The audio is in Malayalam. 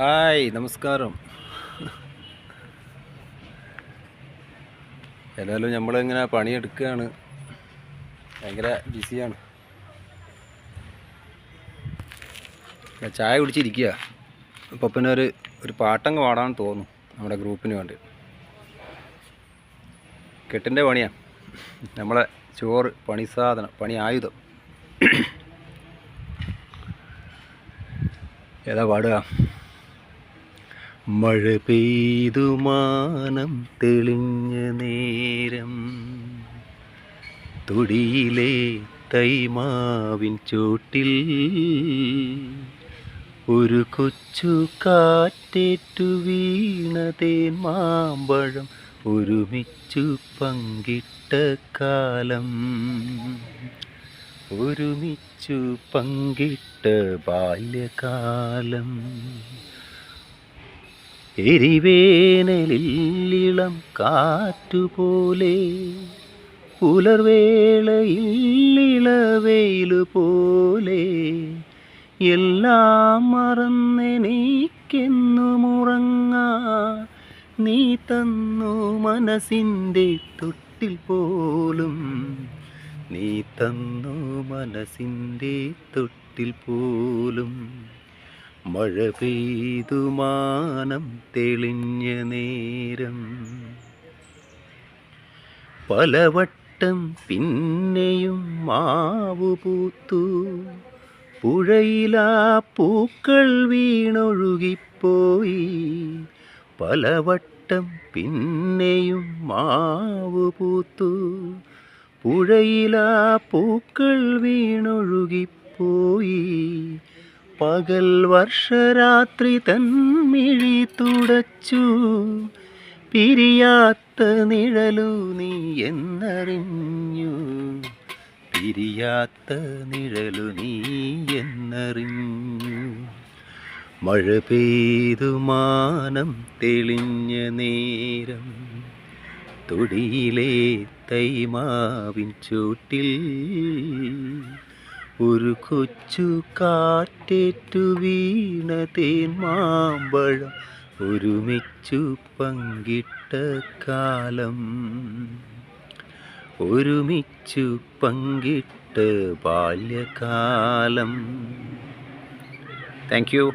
ഹായ് നമസ്കാരം. ഏതായാലും നമ്മളിങ്ങനെ പണിയെടുക്കുകയാണ്. ഭയങ്കര ബിസിയാണ്. ചായ കുടിച്ചിരിക്കുക അപ്പോൾ പിന്നെ ഒരു ഒരു പാട്ടങ്ങ് പാടാൻ തോന്നും നമ്മുടെ ഗ്രൂപ്പിന് വേണ്ടി. കെട്ടിന്റെ പണിയാണ് നമ്മളെ ചോറ് പണി സാധനം പണി ആയുധം. ഏതാ പാടുക? മഴ പെയ്തു മാനം തെളിഞ്ഞ നേരം. തൊടിയിലെ തൈമാവിൻ ചോട്ടിൽ ഒരു കൊച്ചു കാറ്റേറ്റു വീണതേൻ മാമ്പഴം ഒരുമിച്ചു പങ്കിട്ട കാലം. ഒരുമിച്ചു പങ്കിട്ട ബാല്യകാലം. എരിവേനലിൽ ഇളം കാറ്റുപോലെ പുലർവേളയിൽ ഇളവെയിലു പോലെ എല്ലാം മറന്നെനിക്കെന്നുമുറങ്ങാ നീ തന്നു മനസ്സിന്റെ തൊട്ടിൽ പോലും നീ തന്നു മനസ്സിന്റെ തൊട്ടിൽ പോലും. മഴ പെയ്തു മാനം തെളിഞ്ഞ നേരം. പലവട്ടം പിന്നെയും മാവു പൂത്തു. പുഴയിലാ പൂക്കൾ വീണൊഴുകിപ്പോയി. പലവട്ടം പിന്നെയും മാവു പൂത്തു. പുഴയിലാ പൂക്കൾ വീണൊഴുകിപ്പോയി. പകൽ വർഷരാത്രി തന്മിഴി തുടച്ചു. പിരിയാത്ത നിഴലു നീ എന്നറിഞ്ഞു. പിരിയാത്ത നിഴലു നീ എന്നറിഞ്ഞു. മഴ പെയ്തു മാനം തെളിഞ്ഞ നേരം. തൊടിയിലെ തൈമാവിൻ ചൂട്ടിൽ ഒരു കൊച്ചു കാറ്റേറ്റു വീണ തേൻ മാമ്പഴം ഒരുമിച്ചു പങ്കിട്ട കാലം. ഒരുമിച്ചു പങ്കിട്ട ബാല്യകാലം. Thank you